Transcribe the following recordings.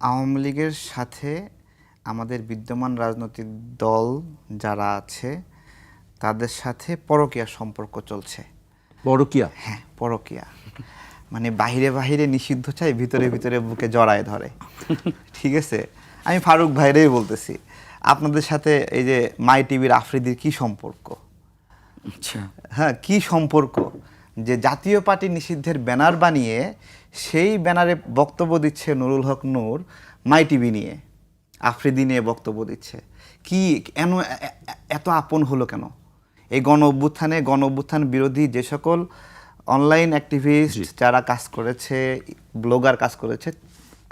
আওয়ামী লীগের সাথে আমাদের বিদ্যমান রাজনৈতিক দল যারা আছে তাদের সাথে পরকীয়া সম্পর্ক চলছে। পরকিয়া? হ্যাঁ পরকীয়া। মানে বাহিরে বাহিরে নিষিদ্ধ চাই ভিতরে ভিতরে বুকে জড়ায় ধরে। ঠিক আছে? আমি ফারুক ভাইরেই বলতেছি আপনাদের সাথে এই যে মাই টিভির আফ্রিদির কি সম্পর্ক? আচ্ছা। হ্যাঁ কি সম্পর্ক? যে জাতীয় পার্টি নিষিদ্ধের ব্যানার বানিয়ে সেই ব্যানারে বক্তব্য দিচ্ছে নুরুল হক নূর মাই টিভি নিয়ে। আফ্রিদি নিয়ে বক্তব্য দিচ্ছে। কি কেন এত আপন হলো কেন? এই গণ অভ্যুত্থানে গণ অভ্যুত্থান বিরোধী যে সকল অনলাইন অ্যাক্টিভিস্ট যারা কাজ করেছে ব্লগার কাজ করেছে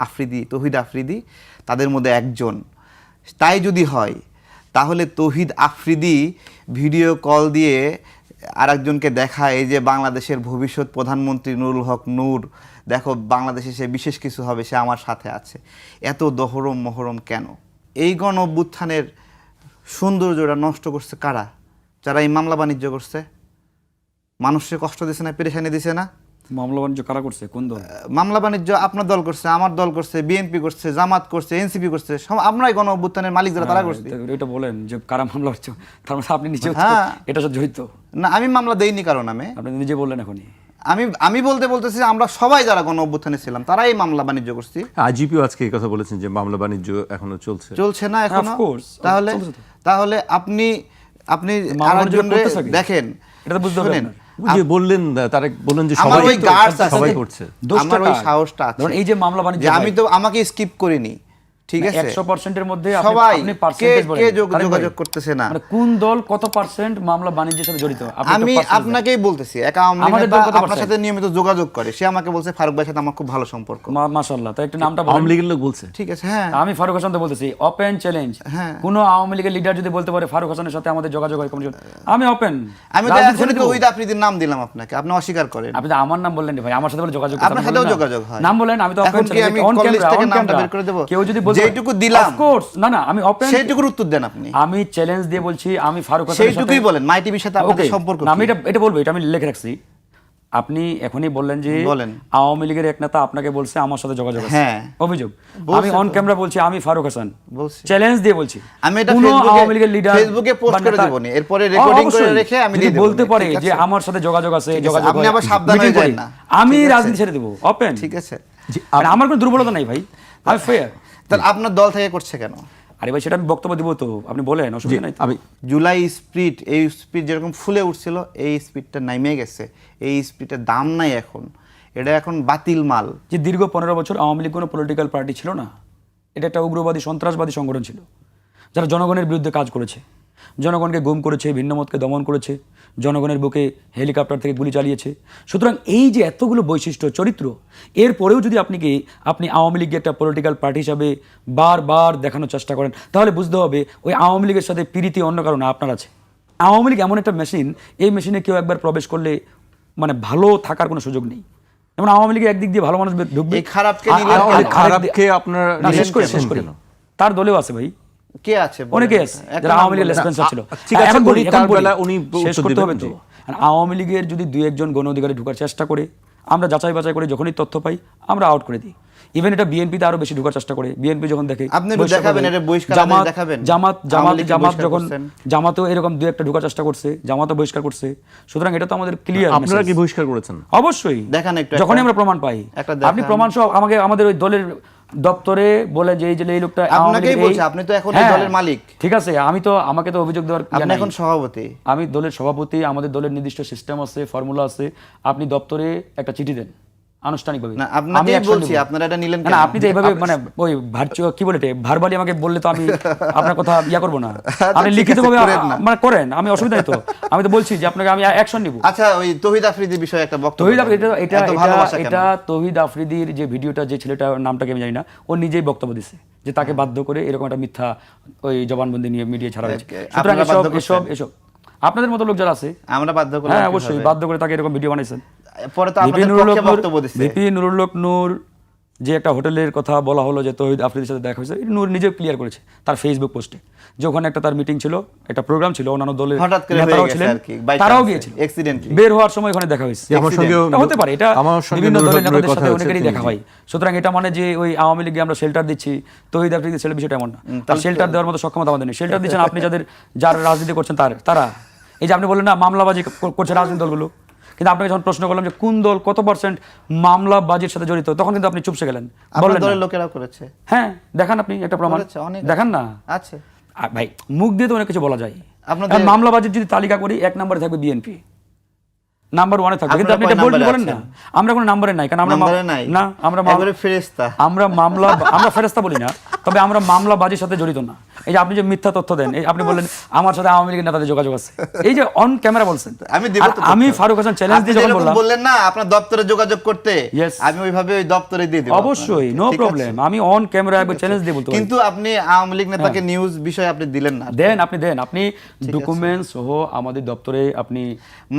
আফ্রিদি তহিদ আফ্রিদি তাদের মধ্যে একজন। তাই যদি হয় তাহলে তহিদ আফ্রিদি ভিডিও কল দিয়ে আরেকজনকে দেখায় এই যে বাংলাদেশের ভবিষ্যৎ প্রধানমন্ত্রী নুরুল হক নূর দেখো বাংলাদেশে সে বিশেষ কিছু হবে সে আমার সাথে আছে। এত দহরম মহরম কেন? এই গণ অভ্যুত্থানের সৌন্দর্যটা নষ্ট করছে কারা? যারা এই মামলা বাণিজ্য করছে? মানুষকে কষ্ট দিছে না পেরেশানি দিছে না? মামলা বাণিজ্য কারা করছে? কোন দল? মামলা বাণিজ্য আপনার দল করছে আমার দল করছে বিএনপি করছে জামাত করছে এনসিপি করছে সব আমরাই গণ অভ্যুত্থানের মালিক যারা তারা করছে। হ্যাঁ, এটা বলেন যে কারা মামলা হচ্ছে তার মানে আপনি নিজেও তো হ্যাঁ। এটা সাথে জড়িত না আমি মামলা দেইনি কারণ আমি আপনি নিজে বললেন এখনই। আমি আমি বলতে বলতেছি আমরা সবাই যারা গণ অভ্যুত্থানে ছিলাম তারাই মামলা বাণিজ্য করছি। আইজিপিও আজকে এই কথা বলেছেন যে মামলা বাণিজ্য এখনও চলছে। চলছে না এখনও। তাহলে তাহলে আপনি আপনি কি? দেখেন এটা বুঝতে। ওই যে বললেন তারা বললেন যে সবাই ওই guards আছে। সবাই করছে। আমার ওই সাহসটা আছে। এই যে মামলা বাণিজ্য আমি তো আমাকে স্কিপ করিনি। ঠিক আছে? একশো পার্সেন্টের মধ্যে আপনি- সবাই বলেন। কে যোগাযোগ করতেছে না? মানে কোন দল কত পার্সেন্ট মামলা বাণিজ্যের সাথে জড়িত? আমি আপনাকেই বলতেছি এক আপনার সাথে নিয়মিত যোগাযোগ করে। সে আমাকে বলছে ফারুক ভাইয়ের সাথে আমার খুব ভালো সম্পর্ক। মাশাআল্লাহ। তাই একটু নামটা আওয়ামী লীগের লোক বলছে। ঠিক আছে হ্যাঁ। আমি ফারুক হাসান তো বলতেছি ওপেন চ্যালেঞ্জ। কোন আওয়ামী লীগের লিডার যদি বলতে পারে ফারুক হাসানের সাথে আমাদের যোগাযোগ হয় কমিশন আমি ওপেন আমি তো তো ওই আফ্রিদির নাম দিলাম আপনাকে আপনি অস্বীকার করেন। আপনি তো আমার নাম বললেন ভাই আমার সাথে যোগাযোগ করতে আপনার সাথেও যোগাযোগ হয়। নাম বলেন আমি তো open on camera on camera বের করে দেবো? কেউ যদি যেইটুকু দিলাম। কোর্স না না আমি ওপেন সেইটুকুর উত্তর দেন আপনি। আমি চ্যালেঞ্জ দিয়ে বলছি আমি ফারুক সেইটুকুই বলেন মাই টিভির সাথে আপনাদের সম্পর্ক আমি এটা এটা বলব এটা আমি লিখে রাখছি। আপনি এখনই বললেন যে বলেন। আওয়ামী লীগের এক নেতা আপনাকে বলছে আমার সাথে যোগাযোগ আছে। হ্যাঁ। অভিযোগ। আমি অন ক্যামেরা বলছি আমি ফারুক হাসান। বলছি। চ্যালেঞ্জ দিয়ে বলছি। আমি এটা ফেসবুকে- আওয়ামী লীগের লিডার ফেসবুকে post করে দেবো নি। এরপরে recording করে রেখে আমি দিয়ে বলতে। পারে যে আমার সাথে যোগাযোগ আছে যোগাযোগ আপনি আবার সাবধান হয়ে যান না। আমি রাজনীতি ছেড়ে দেবো। ওপেন ঠিক আছে। আমার কোনো দুর্বলতা নাই ভাই। আমি ফেয়ার তাহলে আপনার দল থেকে করছে কেন? আরে ভাই সেটা আমি বক্তব্য দিব তো। আপনি বলেন অসুবিধা নাই আমি জুলাই স্পিড এই স্পিড যেরকম ফুলে উঠছিল এই স্পিডটা নাইমে গেছে। এই স্পিডের দাম নাই এখন। এটা এখন বাতিল মাল। যে দীর্ঘ পনেরো বছর আওয়ামী লীগ কোনো পলিটিক্যাল পার্টি ছিল না এটা একটা উগ্রবাদী সন্ত্রাসবাদী সংগঠন ছিল যারা জনগণের বিরুদ্ধে কাজ করেছে। জনগণকে গুম করেছে ভিন্নমতকে দমন করেছে জনগণের বুকে হেলিকপ্টার থেকে গুলি চালিয়েছে। সুতরাং এই যে এতগুলো বৈশিষ্ট্য চরিত্র এরপরেও যদি আপনি কি আপনি আওয়ামী লীগকে একটা পলিটিক্যাল পার্টি হিসাবে বারবার দেখানোর চেষ্টা করেন তাহলে বুঝতে হবে ওই আওয়ামী লীগের সাথে প্রীতি অন্য কারণে আপনার আছে। আওয়ামী লীগ এমন একটা মেশিন এই মেশিনে কেউ একবার প্রবেশ করলে মানে ভালো থাকার কোনো সুযোগ নেই। যেমন আওয়ামী লীগে একদিক দিয়ে ভালো মানুষ ঢুকবে খারাপকে খারাপকে আপনারা শেষ করি? শেষ করি? তার দলেও আছে ভাই। কে আছে অনেকে আছে একটা যারা আওয়ামী লীগের। লেসপেন্সার ছিল। ঠিক আছে, এখন বলি। এখন উনি শেষ করতে হবে তো। আওয়ামী লীগের যদি দুই একজন গণ অধিকারে ঢোকার চেষ্টা করে আমরা যাচাই বাছাই করে যখনই তথ্য পাই আমরা আউট করে দিই। ইভেন এটা বিএনপিতে আরও বেশি ঢোকার চেষ্টা করে। বিএনপি যখন দেখে আপনি দেখাবেন। এটা বহিষ্কার জামাত দেখাবেন। জামাত জামাত জামাত যখন জামাতও এরকম দুই একটা ঢোকার চেষ্টা করছে জামাতও বহিষ্কার করছে। সুতরাং এটা তো আমাদের ক্লিয়ার আপনারা কি বহিষ্কার করেছেন? অবশ্যই। দেখান একটু যখনই আমরা প্রমাণ পাই। একটা আপনি প্রমাণ সহ আমাকে আমাদের ওই দলের দপ্তরে বলে যে এই যে এই লোকটা আপনাকেই বলছে, আপনি তো এখন হ্যাঁ, দলের মালিক। ঠিক আছে আমি তো আমাকে তো অভিযোগ দেওয়ার আপনি এখন সভাপতি। আমি দলের সভাপতি আমাদের দলের নির্দিষ্ট সিস্টেম আছে ফর্মুলা আছে। আপনি দপ্তরে একটা চিঠি দেন। আনুষ্ঠানিকভাবে। না আমি বলছি আপনারা এটা নিলেন না, আপনি তো এইভাবে মানে ওই ভার্চুয়াল কি বলে ভারবালি আমাকে বললে তো আমি আপনার কথা ইয়া করব না। আপনি ঠিক লিখিত আছে, ভাবে করেন মানে করেন আমি অসুবিধা তো। আমি তো বলছি যে আপনাকে আমি অ্যাকশন নিব। আচ্ছা ওই তহিদ আফ্রিদির বিষয়ে একটা বক্তব্য তহিদ আফ্রিদি এটা এটা এটা তহিদ আফ্রিদির যে ভিডিওটা যে ছেলেটার নামটাকে আমি জানি না ও নিজেই বক্তব্য দিছে যে তাকে বাধ্য করে এরকম একটা মিথ্যা ওই জবানবন্দি নিয়ে মিডিয়া ছাড়া হয়েছে। সুতরাং এসব এসব এসব। আপনাদের মতো লোক যারা আছে আমরা বাধ্য করলাম হ্যাঁ অবশ্যই বাধ্য করে তাকে এরকম ভিডিও বানাইছেন। পরে তো আপনাদের পক্ষে নূর বক্তব্য দিচ্ছে। ভিপি নুরুল নূর যে একটা হোটেলের কথা বলা হলো যে তহিদ আফ্রিদির সাথে দেখা হয়েছে এটা নূর নিজে ক্লিয়ার করেছে তার ফেসবুক পোস্টে যে ওখানে একটা তার মিটিং ছিল একটা প্রোগ্রাম ছিল অন্যান্য দলের হঠাৎ করে হয়ে নেতারাও ছিলেন তারাও গিয়েছিল। বের হওয়ার সময় ওখানে দেখা হয়েছে। আমার সঙ্গেও হতে পারে এটা আমার সঙ্গে বিভিন্ন দলের নেতাদের সাথে অনেকেরই দেখা হয়। সুতরাং এটা মানে যে ওই আওয়ামী লীগে আমরা শেল্টার দিচ্ছি তহিদ আফ্রিদির ছেলে বিষয়টা এমন না। শেল্টার দেওয়ার মতো সক্ষমতা আমাদের নেই। শেল্টার দিচ্ছেন আপনি যাদের যারা রাজনীতি করছেন তার তারা। এই যে আপনি বললেন না মামলাবাজি করছে রাজনৈতিক দলগুলো। কিন্তু আপনাকে যখন প্রশ্ন করলাম যে কোন দল কত পার্সেন্ট মামলাবাজির সাথে জড়িত তখন কিন্তু আপনি চুপসে গেলেন। বললেন দলের লোকেরা করেছে। হ্যাঁ দেখান আপনি একটা প্রমাণ। দেখান না। আছে। ভাই মুখ দিয়ে তো অনেক কিছু বলা যায়। আপনাদের- এখন মামলাবাজির যদি তালিকা করি এক নম্বরে থাকবে বিএনপি নাম্বার ওয়ানে থাকবে। কিন্তু আপনি এটা বলতে বলেন না। আমরা কোনো নাম্বারে নাই কারণ আমরা না আমরা এবারে ফেরেশতা। আমরা মামলা আমরা ফেরেস্তা বলি না। তবে আমরা মামলা বাজির সাথে জড়িত না। এই যে আপনি যে মিথ্যা তথ্য দেন আপনি বললেন আমার সাথে আওয়ামী লীগের নেতাদের যোগাযোগ আছে। এই যে অন ক্যামেরা বলছেন। আমি দেব তো আমি ফারুক হাসান চ্যালেঞ্জ দিয়ে যখন বললাম বললেন না আপনার দপ্তরে যোগাযোগ করতে আমি ওইভাবে ওই দপ্তরে দিয়ে দেব অবশ্যই নো? প্রবলেম আমি অন ক্যামেরা একবার চ্যালেঞ্জ দিয়ে বলতে কিন্তু আপনি আওয়ামী লীগ নেতাকে নিউজ বিষয়ে আপনি দিলেন না। দেন আপনি দেন। আপনি ডকুমেন্টস সহ আমাদের দপ্তরে আপনি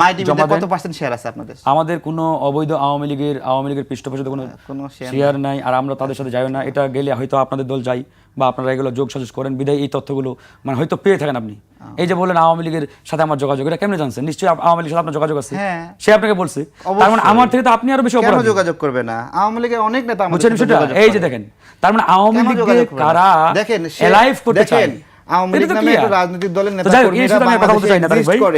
মাই টিভিতে কত পার্সেন্ট শেয়ার আছে আপনাদের? আমাদের কোনো অবৈধ আওয়ামী লীগের আওয়ামী লীগের পৃষ্ঠপোষকতা কোনো কোনো শেয়ার নাই। আর আমরা তাদের সাথে যাই না। এটা গেলে হয়তো আপনাদের দল যাই বা আপনারা এগুলো যোগ সাজস করেন বিদায় এই তথ্যগুলো মানে হয়তো পেয়ে থাকেন আপনি। এই যে বললেন আওয়ামী লীগের সাথে আমার যোগাযোগ এটা কেমনে জানছেন? নিশ্চয়ই আওয়ামী লীগের সাথে আপনার যোগাযোগ আছে। হ্যাঁ। সে আপনাকে বলছে। তার মানে আমার থেকে তো আপনি আরও বেশি কেন যোগাযোগ করবে না? আওয়ামী লীগের অনেক নেতা বুঝছেন সাথে বিষয়টা? এই যে দেখেন তার মানে আওয়ামী লীগকে না? কারা দেখেন সে- এলাইভ করতে চায়? আওয়ামী লীগ নামে একটা রাজনৈতিক দলের নেতা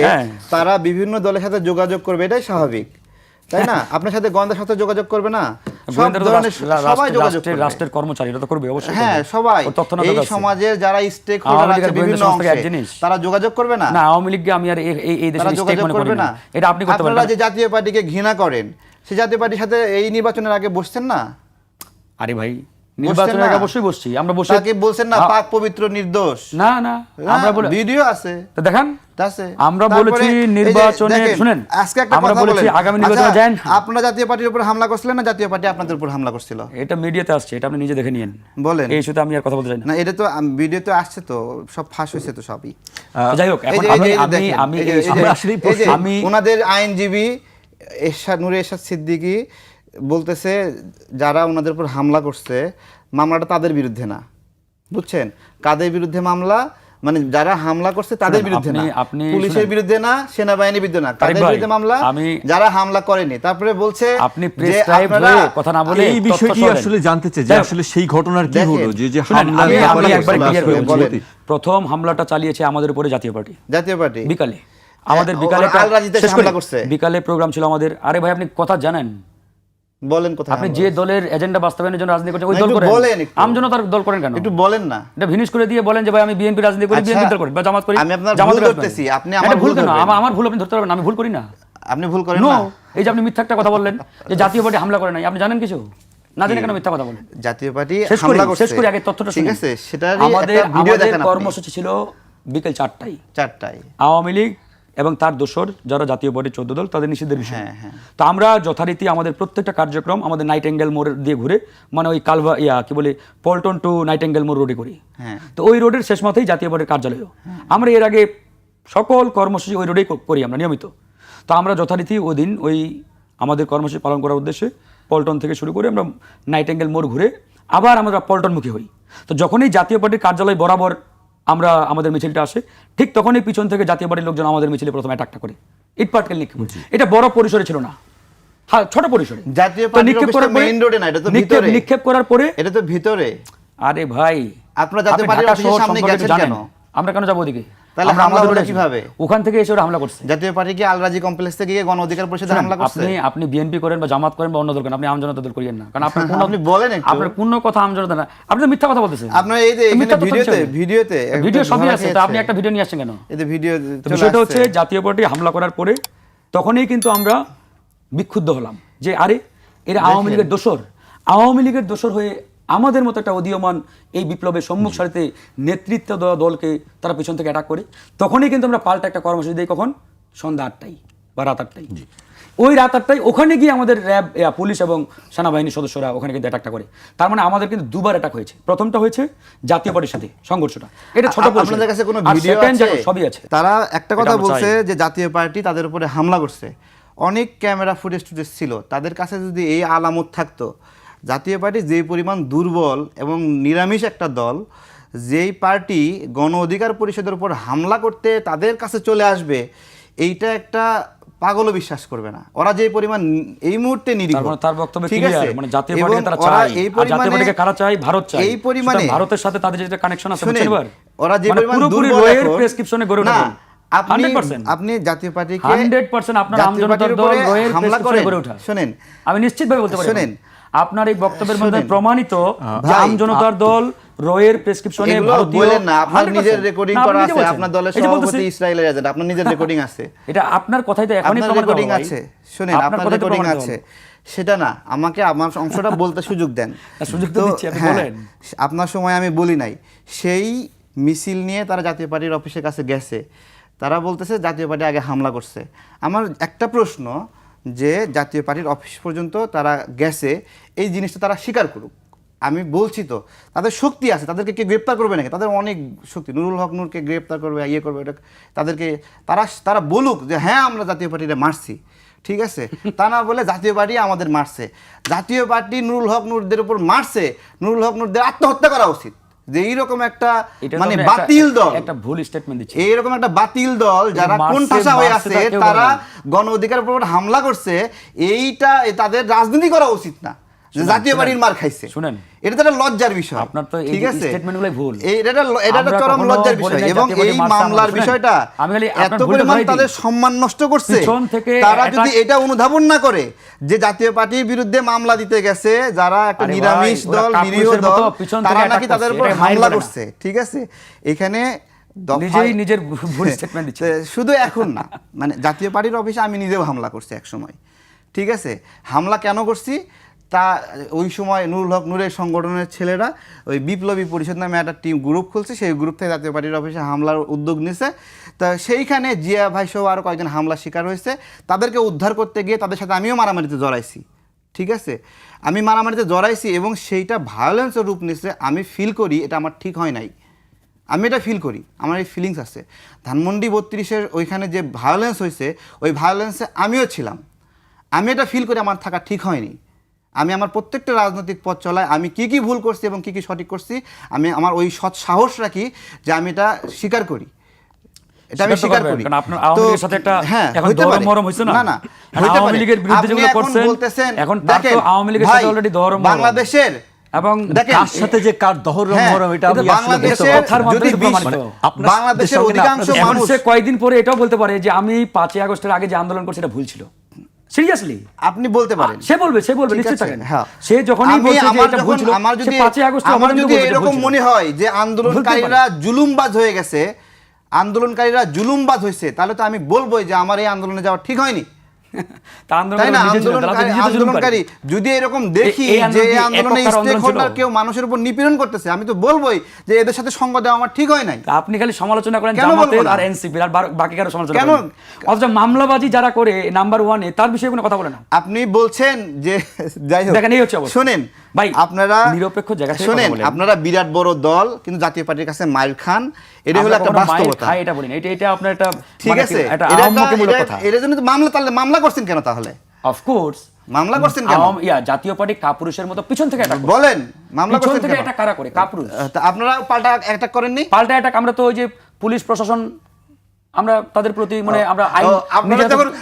হ্যাঁ। তারা বিভিন্ন দলের সাথে যোগাযোগ করবে এটাই স্বাভাবিক। তাই না? আপনার সাথে গন্ধের সাথে যোগাযোগ করবে না? সবাই যোগাযোগ রাষ্ট্রের তো করবে অবশ্যই হ্যাঁ সবাই। এই সমাজের যারা স্টেক হোল্ডার আছে বিভিন্ন অংশে। তারা যোগাযোগ করবে না? না আওয়ামী লীগকে আমি আর এই- দেশের স্টেক যোগাযোগ মনে করি করবে না। এটা আপনি করতে আপনারা যে জাতীয় পার্টিকে ঘৃণা করেন সে জাতীয় পার্টির সাথে এই নির্বাচনের আগে বসছেন না? আরে ভাই নির্বাচনের? আগে অবশ্যই বসছি। আমরা বসে তাকে বলছেন না পাক পবিত্র নির্দোষ। না না আমরা বলে ভিডিও আছে। তো দেখান। আছে। আমরা বলেছি নির্বাচনে শুনেন আজকে একটা কথা বলেছি আগামী নির্বাচনে আচ্ছা, যান। আপনারা জাতীয় পার্টির উপর হামলা করছিলেন না জাতীয় পার্টি আপনাদের উপর হামলা করছিল? এটা মিডিয়াতে আসছে এটা আপনি নিজে দেখে নিয়েন। বলেন। এই ইস্যুতে আমি আর কথা বলতে চাই না। না এটা তো ভিডিওতে আসছে তো সব ফাঁস হয়েছে তো সবই। যাই হোক এখন আমি আমি আমি আমি ওনাদের আইনজীবী এরশাদ নূরে এরশাদ সিদ্দিকী বলতেছে যারা ওনাদের উপর হামলা করছে মামলাটা তাদের বিরুদ্ধে না। বুঝছেন? কাদের বিরুদ্ধে মামলা? মানে যারা হামলা করছে তাদের বিরুদ্ধে না। আপনি- পুলিশের বিরুদ্ধে না সেনাবাহিনীর বিরুদ্ধে না। ভাই, বিরুদ্ধে মামলা? আমি- যারা হামলা করেনি। তারপরে বলছে আপনি হয়ে কথা না বলে এই বিষয়টি আসলে জানতে চাই যে আসলে সেই ঘটনার কি হলো? যে যে হামলা আমি একবার ক্লিয়ার করে বলেন। বলছি প্রথম হামলাটা চালিয়েছে আমাদের উপরে জাতীয় পার্টি। জাতীয় পার্টি। বিকালে। আমাদের বিকালে। বিকালে প্রোগ্রাম ছিল আমাদের। আরে ভাই আপনি কথা জানেন? বলেন কোথায় আপনি যে দলের এজেন্ডা বাস্তবায়নের জন্য রাজনীতি করছেন ওই দল করেন। বলেন। আমজনতার দল করেন কেন? একটু বলেন না। এটা ভিনিশ করে দিয়ে বলেন যে ভাই আমি বিএনপি রাজনীতি করি আচ্ছা, বিএনপি দল করি বা জামাত করি আমি আপনার ভুল রাজনীতি আপনি আমার ভুল কেন? আমার ভুল আপনি ধরতে পারবেন আমি ভুল করি না। আপনি ভুল করেন না। এই যে আপনি মিথ্যা একটা কথা বললেন যে জাতীয় পার্টি হামলা করে নাই আপনি জানেন কিছু? না জেনে কেন মিথ্যা কথা বলেন? জাতীয় পার্টি হামলা করছে। শেষ করি আগে তথ্যটা ঠিক আছে সেটা আমাদের ভিডিও দেখেন কর্মসূচি ছিল বিকেল চারটায়। চারটায়। আওয়ামী লীগ এবং তার দোসর যারা জাতীয় পার্টির চোদ্দ দল তাদের নিষিদ্ধের বিষয়। হ্যাঁ, হ্যাঁ। তো আমরা যথারীতি আমাদের প্রত্যেকটা কার্যক্রম আমাদের নাইট অ্যাঙ্গেল মোড় দিয়ে ঘুরে মানে ওই কালভা ইয়া কি বলে পল্টন টু নাইট অ্যাঙ্গেল মোড় রোডে করি। হ্যাঁ। তো ওই রোডের শেষ মাথায় জাতীয় পার্টির কার্যালয়। আমরা এর আগে সকল কর্মসূচি ওই রোডেই করি আমরা নিয়মিত। তো আমরা যথারীতি ওই দিন ওই আমাদের কর্মসূচি পালন করার উদ্দেশ্যে পল্টন থেকে শুরু করে আমরা নাইট অ্যাঙ্গেল মোড় ঘুরে আবার আমরা পল্টনমুখী হই। তো যখনই জাতীয় পার্টির কার্যালয় বরাবর আমরা আমাদের মিছিলটা আসে। ঠিক তখনই পিছন থেকে জাতীয় বাড়ির লোকজন আমাদের মিছিলে প্রথমে অ্যাটাকটা করে। ইট পাটকেল নিক্ষেপ এটা বড় পরিসরে ছিল না। হ্যাঁ ছোট পরিসরে। জাতীয় নিক্ষেপ করার পরে- রোডে না, এটা তো ভিতরে। নিক্ষেপ করার পরে এটা তো ভিতরে। আরে ভাই আপনারা জাতীয় পার্টির সামনে গেছেন জানেন। কেন? আমরা কেন যাব ওদিকে? তাহলে আমরা হামলা হলো কীভাবে? ওখান থেকে এসে ওরা হামলা করছে। জাতীয় পার্টি কি আলরাজি কমপ্লেক্স থেকে গিয়ে গণ অধিকার পরিষদে হামলা করছে? আপনি আপনি বিএনপি করেন বা জামাত করেন বা অন্য দল করেন আপনি আমজনতা দল করিয়েন না। কারণ আপনার আপনি বলেন একটু। আপনার কোনো কথা আমজনতা না আপনি মিথ্যা কথা বলতেছেন। আপনার এই যে তো এখানে মিথ্যা তথ্য ভিডিওতে ভিডিওতে ভিডিও সবই আছে তো আপনি একটা ভিডিও নিয়ে আসছেন কেন? এই যে ভিডিও। হচ্ছে জাতীয় পার্টি হামলা করার পরে তখনই কিন্তু আমরা বিক্ষুব্ধ হলাম। যে আরে এরা আওয়ামী লীগের দোসর আওয়ামী লীগের দোসর হয়ে আমাদের মতো একটা উদীয়মান এই বিপ্লবের সম্মুখ সারিতে নেতৃত্ব দেওয়া দলকে তারা পিছন থেকে অ্যাটাক করে তখনই কিন্তু আমরা পাল্টা একটা কর্মসূচি দিই কখন? সন্ধ্যা আটটায় বা রাত আটটায়। ওই রাত আটটায় ওখানে গিয়ে আমাদের র্যাব পুলিশ এবং সেনাবাহিনীর সদস্যরা ওখানে কিন্তু অ্যাটাকটা করে। তার মানে আমাদের কিন্তু দুবার অ্যাটাক হয়েছে। প্রথমটা হয়েছে জাতীয় পার্টির সাথে সংঘর্ষটা। এটা ছোট আপনাদের কাছে কোনো ভিডিও আছে? সবই আছে। তারা একটা কথা বলছে যে জাতীয় পার্টি তাদের উপরে হামলা করছে। অনেক ক্যামেরা ফুটেজ টুটেজ ছিল। তাদের কাছে যদি এই আলামত থাকতো জাতীয় পার্টি যেই পরিমাণ দুর্বল এবং নিরামিষ একটা দল যেই পার্টি গণ অধিকার পরিষদের উপর হামলা করতে তাদের কাছে চলে আসবে এইটা একটা পাগলও বিশ্বাস করবে না। ওরা যে পরিমাণ এই মুহূর্তে নিরীহ। তার বক্তব্য ঠিক আছে? মানে জাতীয় এবং তারা ওরা চায় এই পরিমাণে কারা চায়? ভারত চায়। এই পরিমাণে ভারতের সাথে তাদের যেটা কানেকশন আছে ওরা যে মানে পরিমাণ দুর্বল প্রেসক্রিপশনে গড়ে না, ওঠা আপনি আপনি জাতীয় পার্টিকে 100% আপনার আমজনতার দল রয়ের হামলা ওঠা। শুনেন। আমি নিশ্চিতভাবে বলতে পারি শুনেন। আপনার এই বক্তব্যের মধ্যে প্রমাণিত যে আমজনতার দল রয়ের প্রেসক্রিপশনে ভারতীয় বলেন না। আপনার নিজের রেকর্ডিং করা আছে। আপনার দলের সভাপতি ইসরায়েলের এজেন্ট আপনার নিজের রেকর্ডিং আছে। এটা আপনার কথাই তো এখনই প্রমাণিত রেকর্ডিং আছে। শুনেন আপনার রেকর্ডিং আছে। সেটা না আমাকে আমার অংশটা বলতে সুযোগ দেন। সুযোগ তো দিচ্ছি, আপনি হ্যাঁ, বলেন। আপনার সময় আমি বলি নাই। সেই মিছিল নিয়ে তারা জাতীয় পার্টির অফিসের কাছে গেছে। তারা বলতেছে জাতীয় পার্টি আগে হামলা করছে। আমার একটা প্রশ্ন যে জাতীয় পার্টির অফিস পর্যন্ত তারা গেছে, এই জিনিসটা তারা স্বীকার করুক। আমি বলছি তো, তাদের শক্তি আছে, তাদেরকে কে গ্রেপ্তার করবে নাকি? তাদের অনেক শক্তি, নুরুল হক নূরকে গ্রেপ্তার করবে ইয়ে করবে, এটা তাদেরকে, তারা তারা বলুক যে হ্যাঁ আমরা জাতীয় পার্টিটা মারছি, ঠিক আছে? তা না বলে জাতীয় পার্টি আমাদের মারছে। জাতীয় পার্টি নুরুল হক নূরদের উপর মারছে, নুরুল হক নূরদের আত্মহত্যা করা উচিত। যে এইরকম একটা মানে বাতিল দল। একটা ভুল স্টেটমেন্ট দিচ্ছে। এইরকম একটা বাতিল দল যারা কোন ঠাসা হয়ে আছে তারা গণ অধিকার উপর হামলা করছে এইটা তাদের রাজনীতি করা উচিত না। জাতীয় পার্টির মার খাইছে। শুনেন। এটা তো একটা লজ্জার বিষয়। আপনার তো ঠিক আছে? ভুল। এটা এটা এটা একটা চরম লজ্জার বিষয়। এবং এই মামলার বিষয়টা আমি খালি এত পরিমাণ তাদের সম্মান নষ্ট করছে। তারা যদি এটা অনুধাবন না করে যে জাতীয় পার্টির বিরুদ্ধে মামলা দিতে গেছে যারা একটা নিরামিষ দল নিরীহ দল তারা নাকি তাদের উপর হামলা করছে। ঠিক আছে? এখানে নিজেই নিজের ভুল স্টেটমেন্ট দিচ্ছে। শুধু এখন না মানে জাতীয় পার্টির অফিসে আমি নিজেও হামলা করছি এক সময় ঠিক আছে? হামলা কেন করছি? তা ওই সময় নুরুল হক নূরের সংগঠনের ছেলেরা ওই বিপ্লবী পরিষদ নামে একটা টিম গ্রুপ খুলছে, সেই গ্রুপ থেকে জাতীয় পার্টির অফিসে হামলার উদ্যোগ নিছে। তা সেইখানে জিয়া ভাই সহ আরও কয়েকজন হামলার শিকার হয়েছে। তাদেরকে উদ্ধার করতে গিয়ে তাদের সাথে আমিও মারামারিতে জড়াইছি, ঠিক আছে? আমি মারামারিতে জড়াইছি এবং সেইটা ভায়োলেন্সের রূপ নিচ্ছে আমি ফিল করি, এটা আমার ঠিক হয় নাই। আমি এটা ফিল করি, আমার এই ফিলিংস আছে। ধানমন্ডি বত্রিশের ওইখানে যে ভায়োলেন্স হয়েছে, ওই ভায়োলেন্সে আমিও ছিলাম। আমি এটা ফিল করি, আমার থাকা ঠিক হয়নি। আমি আমার প্রত্যেকটা রাজনৈতিক পথ চলায় আমি কি কি ভুল করছি এবং কি কি সঠিক করছি আমি আমার ওই সৎ সাহস রাখি যে আমি এটা স্বীকার করি। এটা আমি স্বীকার তো স্বীকার করবেন, করি। কারণ আপনার আওয়ামী তো, সাথে একটা হ্যাঁ এখন হইতে দরম পারে। মরম হইছে না? না না আর হইতে আওয়ামী লীগের বিরুদ্ধে যেগুলো করছেন, এখন দেখেন, আওয়ামী লীগের সাথে ভাই, already বাংলাদেশের এবং দেখেন সাথে যে কার দহর হ্যাঁ, মহরম এটা আমি বাংলাদেশের মানে অধিকাংশ মানুষ কয়েকদিন পরে এটাও বলতে পারে যে আমি পাঁচই আগস্টের আগে যে আন্দোলন করছি এটা ভুল ছিল। সিরিয়াসলি আপনি বলতে পারেন। সে বলবে সে বলবে ঠিক নিশ্চিত থাকেন। হ্যাঁ। সে যখনই বলছে যে এটা ভুল ছিল আমার যদি 5 আগস্ট আমার যদি এরকম মনে হয় যে আন্দোলনকারীরা জুলুমবাজ হয়ে গেছে আন্দোলনকারীরা জুলুমবাজ হয়েছে তাহলে তো আমি বলবোই যে আমার এই আন্দোলনে যাওয়া ঠিক হয়নি। আন্দোলনকারী যদি এরকম দেখি যে আন্দোলন? কেউ মানুষের উপর নিপীড়ন করতেছে আমি তো বলবোই যে এদের সাথে সঙ্গ দেওয়া আমার ঠিক হয় নাই। আপনি খালি সমালোচনা করেন জামাতের আর এনসিপি আর বাকি কারও সমালোচনা কেন? অথচ মামলাবাজি যারা করে নাম্বার ওয়ানে তার বিষয়ে কোনো কথা বলে না। আপনি বলছেন যে যাই হোক। দেখেন, এই হচ্ছে অবস্থা। শোনেন ভাই, আপনারা নিরপেক্ষ জায়গা শোনেন আপনারা বিরাট বড় দল কিন্তু জাতীয় পার্টির কাছে মাইল খান। এটা হলো একটা বাস্তবতা। এটা বলি এটা এটা আপনার একটা ঠিক মানে আছে এটা কথা। এটার জন্য তো মামলা তাহলে মামলা করছেন কেন তাহলে? অফকোর্স মামলা করছেন কেন? ইয়া জাতীয় পার্টি কাপুরুষের মতো পিছন থেকে অ্যাটাক বলেন মামলা পিছন থেকে এটা কারা করে? কাপুরুষ। তা আপনারা পাল্টা অ্যাটাক করেননি? পাল্টা অ্যাটাক আমরা তো ওই যে পুলিশ প্রশাসন আমরা তাদের প্রতি মানে আমরা আইন আপনারা হাতে-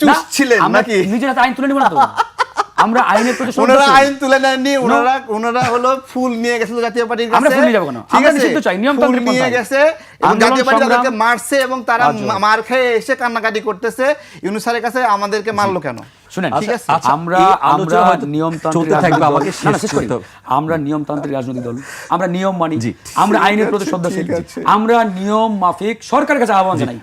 চুপ ছিলেন নাকি? নিজের হাতে আইন তুলে নিব না তো। আমরা আইনের প্রতি ওনারা আইন তুলে নেননি ওনারা ওনারা হলো ফুল নিয়ে গেছিল জাতীয় পার্টির কাছে। আমরা ফুল নিয়ে যাব কেন? ঠিক আমরা আছে? নিষিদ্ধ চাই, নিয়মতান্ত্রিক নিয়ে গেছে এবং জাতীয় পার্টি তাদেরকে মারছে এবং তারা আচ্ছা। মার খেয়ে এসে কান্নাকাটি করতেছে। ইউনুসারের কাছে আমাদেরকে মারলো কেন? শুনেন ঠিক আছে? আচ্ছা, আমরা আমরা নিয়মতান্ত্রিক থাকবে, রাজনৈতিক আমাকে দল- শেষ। করতে হবে। আমরা নিয়মতান্ত্রিক রাজনৈতিক দল। আমরা নিয়ম মানি আমরা আইনের প্রতি শ্রদ্ধাশীল আমরা নিয়ম মাফিক সরকারের কাছে আহ্বান জানাই।